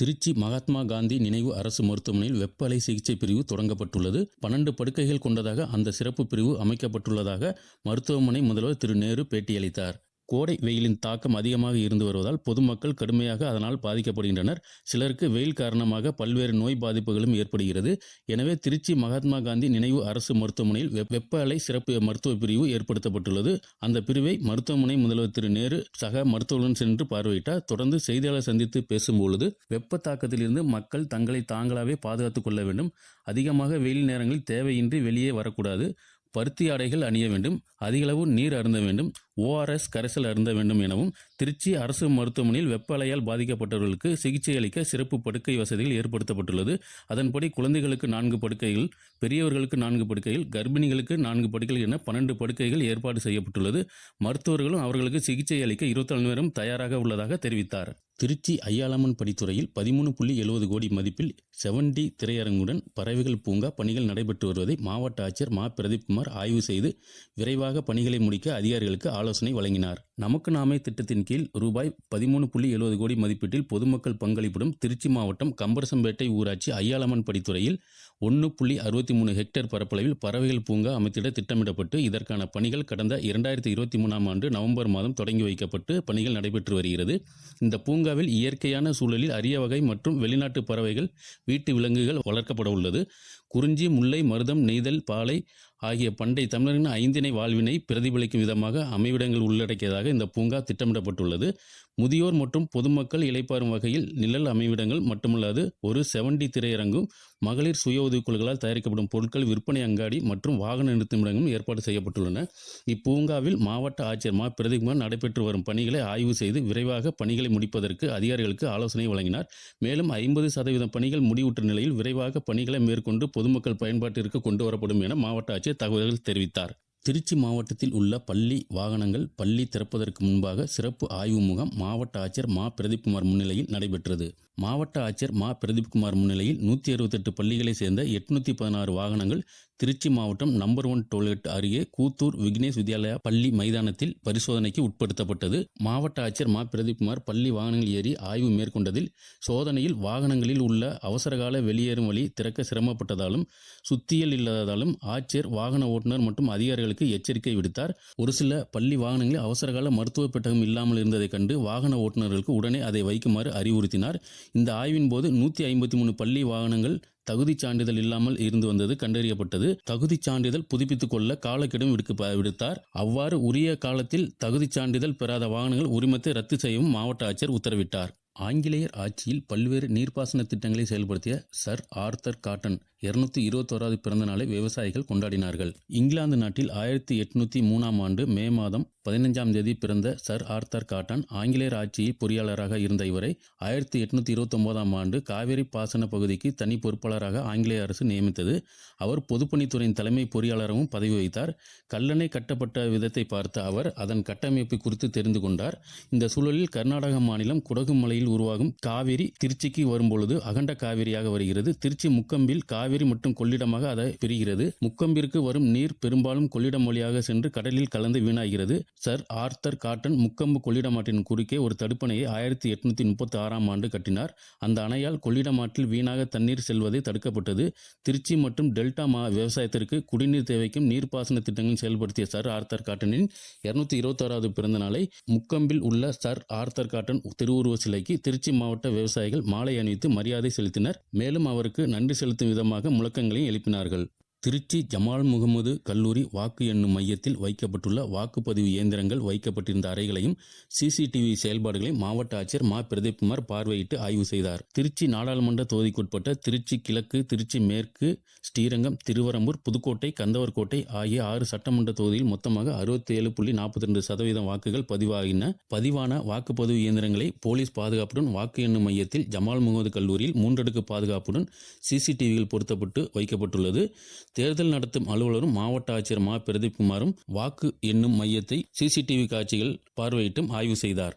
திருச்சி மகாத்மா காந்தி நினைவு அரசு மருத்துவமனையில் வெப்ப அலை சிகிச்சை பிரிவு தொடங்கப்பட்டுள்ளது. பன்னெண்டு படுக்கைகள் கொண்டதாக அந்த சிறப்பு பிரிவு அமைக்கப்பட்டுள்ளதாக மருத்துவமனை முதல்வர் திரு நேரு பேட்டியளித்தார். கோடை வெயிலின் தாக்கம் அதிகமாக இருந்து வருவதால் பொதுமக்கள் கடுமையாக அதனால் பாதிக்கப்படுகின்றனர். சிலருக்கு வெயில் காரணமாக பல்வேறு நோய் பாதிப்புகளும் ஏற்படுகிறது. எனவே திருச்சி மகாத்மா காந்தி நினைவு அரசு மருத்துவமனையில் வெப்ப அலை சிறப்பு மருத்துவ பிரிவு ஏற்படுத்தப்பட்டுள்ளது. அந்த பிரிவை மருத்துவமனை முதல்வர் திரு நேரு சக மருத்துவருடன் சென்று பார்வையிட்டார். தொடர்ந்து செய்தியாளர் சந்தித்து பேசும்பொழுது வெப்ப தாக்கத்திலிருந்து மக்கள் தங்களை தாங்களாகவே பாதுகாத்துக் கொள்ள வேண்டும். அதிகமாக வெயில் நேரங்களில் தேவையின்றி வெளியே வரக்கூடாது. பருத்தி ஆடைகள் அணிய வேண்டும். அதிகளவு நீர் அருந்த வேண்டும். ஓஆர்எஸ் கரைசல் அருந்த வேண்டும் எனவும் திருச்சி அரசு மருத்துவமனையில் வெப்ப அலையால் பாதிக்கப்பட்டவர்களுக்கு சிகிச்சை அளிக்க சிறப்பு படுக்கை வசதிகள் ஏற்படுத்தப்பட்டுள்ளது. அதன்படி குழந்தைகளுக்கு நான்கு படுக்கைகள் பெரியவர்களுக்கு நான்கு படுக்கைகள் கர்ப்பிணிகளுக்கு நான்கு படுக்கைகள் என பன்னெண்டு படுக்கைகள் ஏற்பாடு செய்யப்பட்டுள்ளது. மருத்துவர்களும் அவர்களுக்கு சிகிச்சை அளிக்க இருபத்தி நாலு நேரம் தயாராக உள்ளதாக தெரிவித்தார். திருச்சி ஐயாளம்மன் படித்துறையில் பதிமூணு புள்ளி எழுபது கோடி மதிப்பில் செவன்டி திரையரங்குடன் பறவைகள் பூங்கா பணிகள் நடைபெற்று வருவதை மாவட்ட ஆட்சியர் மா. பிரதீப்குமார் ஆய்வு செய்து விரைவாக பணிகளை முடிக்க அதிகாரிகளுக்கு ஆலோசனை வழங்கினார். நமக்கு நாமே திட்டத்தின் கீழ் ரூபாய் பதிமூணு புள்ளி எழுபது கோடி மதிப்பீட்டில் பொதுமக்கள் பங்களிப்புடன் திருச்சி மாவட்டம் கம்பரசம்பேட்டை ஊராட்சி ஐயாளம்மன் படித்துறையில் ஒன்று புள்ளி அறுபத்தி மூணு ஹெக்டேர் பரப்பளவில் பறவைகள் பூங்கா அமைத்திட திட்டமிடப்பட்டு இதற்கான பணிகள் கடந்த இரண்டாயிரத்தி இருபத்தி மூணாம் ஆண்டு நவம்பர் மாதம் தொடங்கி வைக்கப்பட்டு பணிகள் நடைபெற்று வருகிறது. இந்த பூங்கா பூங்காவில் இயற்கையான சூழலில் அரிய வகை மற்றும் வெளிநாட்டு பறவைகள் வீட்டு விலங்குகள் வளர்க்கப்பட உள்ளது. குறிஞ்சி முல்லை மருதம் நெய்தல் பாலை ஆகிய பண்டை தமிழரின் ஐந்திணை வாழ்வினை பிரதிபலிக்கும் விதமாக அமைவிடங்கள் உள்ளடக்கியதாக இந்த பூங்கா திட்டமிடப்பட்டுள்ளது. முதியோர் மற்றும் பொதுமக்கள் இலைப்பாறும் வகையில் நிழல் அமைவிடங்கள் மட்டுமல்லாது ஒரு செவன்டி திரையரங்கும் மகளிர் சுய உதவிக்குழுக்களால் தயாரிக்கப்படும் பொருட்கள் விற்பனை அங்காடி மற்றும் வாகன நிறுத்துமிடங்களும் ஏற்பாடு செய்யப்பட்டுள்ளன. இப்பூங்காவில் மாவட்ட ஆட்சியர் மா. பிரதிகுமார் நடைபெற்று வரும் பணிகளை ஆய்வு செய்து விரைவாக பணிகளை முடிப்பதற்கு அதிகாரிகளுக்கு ஆலோசனை வழங்கினார். மேலும் ஐம்பது சதவீதம் பணிகள் முடிவுற்ற நிலையில் விரைவாக பணிகளை மேற்கொண்டு பொதுமக்கள் பயன்பாட்டிற்கு கொண்டு வரப்படும் என மாவட்ட ஆட்சியர் தகவல்கள் தெரிவித்தார். திருச்சி மாவட்டத்தில் உள்ள பள்ளி வாகனங்கள் பள்ளி திறப்பதற்கு முன்பாக சிறப்பு ஆய்வு முகாம் மாவட்ட ஆட்சியர் மா. பிரதீப்குமார் முன்னிலையில் நடைபெற்றது. மாவட்ட ஆட்சியர் மா. பிரதீப்குமார் முன்னிலையில் நூற்றி அறுபத்தெட்டு பள்ளிகளைச் சேர்ந்த எட்நூற்றி பதினாறு வாகனங்கள் திருச்சி மாவட்டம் நம்பர் ஒன் டோல்கேட் அருகே கூத்தூர் விக்னேஷ் வித்யாலயா பள்ளி மைதானத்தில் பரிசோதனைக்கு உட்படுத்தப்பட்டது. மாவட்ட ஆட்சியர் மா. பிரதீப்குமார் பள்ளி வாகனங்கள் ஏறி ஆய்வு மேற்கொண்டதில் சோதனையில் வாகனங்களில் உள்ள அவசரகால வெளியேறும் வழி திறக்க சிரமப்பட்டதாலும் சுத்தியல் இல்லாததாலும் ஆட்சியர் வாகன ஓட்டுநர் மற்றும் அதிகாரிகளுக்கு எச்சரிக்கை விடுத்தார். ஒரு சில பள்ளி வாகனங்களில் அவசரகால மருத்துவ பெட்டகம் இல்லாமல் இருந்ததைக் கண்டு வாகன ஓட்டுநர்களுக்கு உடனே அதை வைக்குமாறு அறிவுறுத்தினார். இந்த ஆய்வின் போது நூற்றி ஐம்பத்தி மூணு பள்ளி வாகனங்கள் தகுதிச் சான்றிதழ் இல்லாமல் இருந்து வந்தது கண்டறியப்பட்டது. தகுதிச் சான்றிதழ் புதுப்பித்துக் கொள்ள காலக்கெடும் விடுக்க விடுத்தார். அவ்வாறு உரிய காலத்தில் தகுதிச் சான்றிதழ் பெறாத வாகனங்கள் உரிமத்தை ரத்து செய்யவும் மாவட்ட ஆட்சியர் உத்தரவிட்டார். ஆங்கிலேயர் ஆட்சியில் பல்வேறு நீர்ப்பாசன திட்டங்களை செயல்படுத்திய சர் ஆர்த்தர் காட்டன் இருநூத்தி இருபத்தோராவது பிறந்த நாளை விவசாயிகள் கொண்டாடினார்கள். இங்கிலாந்து நாட்டில் ஆயிரத்தி எட்நூத்தி மூணாம் ஆண்டு மே மாதம் பதினைஞ்சாம் தேதி பிறந்த சர் ஆர்த்தர் காட்டன் ஆங்கிலேயர் ஆட்சியில் பொறியாளராக இருந்த இவரை ஆயிரத்தி எட்நூத்தி இருபத்தொன்பதாம் ஆண்டு காவிரி பாசன பகுதிக்கு தனி பொறுப்பாளராக ஆங்கிலேய அரசு நியமித்தது. அவர் பொதுப்பணித்துறையின் தலைமை பொறியாளராகவும் பதவி வகித்தார். கல்லணை கட்டப்பட்ட விதத்தை பார்த்த அவர் அதன் கட்டமைப்பு குறித்து தெரிந்து கொண்டார். இந்த சூழலில் கர்நாடக மாநிலம் குடகு மலையில் உருவாகும் காவிரி திருச்சிக்கு வரும்பொழுது அகண்ட காவிரியாக வருகிறது. திருச்சி முக்கம்பில் காவிரி மற்றும் கொள்ளிடமாக அதை பிரிகிறது. முக்கம்பிற்கு வரும் நீர் பெரும்பாலும் கொள்ளிடம் வழியாக சென்று கடலில் கலந்து வீணாகிறது. சர் ஆர்த்தர் காட்டன் முக்கம்பு கொள்ளிடமாட்டின் குறுக்கே ஒரு தடுப்பணையை ஆயிரத்தி எட்நூத்தி முப்பத்தி ஆறாம் ஆண்டு கட்டினார். அந்த அணையால் கொள்ளிடமாட்டில் வீணாக தண்ணீர் செல்வதை தடுக்கப்பட்டது. திருச்சி மற்றும் டெல்டா மா விவசாயத்திற்கு குடிநீர் தேவைக்கும் நீர்ப்பாசன திட்டங்கள் செயல்படுத்திய சர் ஆர்த்தர் காட்டனின் இருநூத்தி இருபத்தாறாவது பிறந்த நாளை முக்கம்பில் உள்ள சர் ஆர்த்தர் காட்டன் திருவுருவ சிலைக்கு திருச்சி மாவட்ட விவசாயிகள் மாலை அணிவித்து மரியாதை செலுத்தினர். மேலும் அவருக்கு நன்றி செலுத்தும் விதமாக முழக்கங்களையும் எழுப்பினார்கள். திருச்சி ஜமால் முகமது கல்லூரி வாக்கு எண்ணும் மையத்தில் வைக்கப்பட்டுள்ள வாக்குப்பதிவு இயந்திரங்கள் வைக்கப்பட்டிருந்த அறைகளையும் சிசிடிவி செயல்பாடுகளை மாவட்ட ஆட்சியர் மா. பிரதீப்குமார் பார்வையிட்டு ஆய்வு செய்தார். திருச்சி நாடாளுமன்ற தொகுதிக்குட்பட்ட திருச்சி கிழக்கு திருச்சி மேற்கு ஸ்ரீரங்கம் திருவரம்பூர் புதுக்கோட்டை கந்தவர்கோட்டை ஆகிய ஆறு சட்டமன்ற தொகுதியில் மொத்தமாக அறுபத்தி ஏழு புள்ளி நாற்பத்தி ரெண்டு சதவீதம் வாக்குகள் பதிவாகின. பதிவான வாக்குப்பதிவு இயந்திரங்களை போலீஸ் பாதுகாப்புடன் வாக்கு எண்ணும் மையத்தில் ஜமால் முகமது கல்லூரியில் மூன்றடுக்கு பாதுகாப்புடன் சிசிடிவிகள் பொருத்தப்பட்டு வைக்கப்பட்டுள்ளது. தேர்தல் நடத்தும் அலுவலரும் மாவட்ட ஆட்சியர் மா பிரதீப் குமாரும் வாக்கு எண்ணும் மையத்தை சிசிடிவி காட்சிகள் பார்வையிட்டும் ஆய்வு செய்தார்.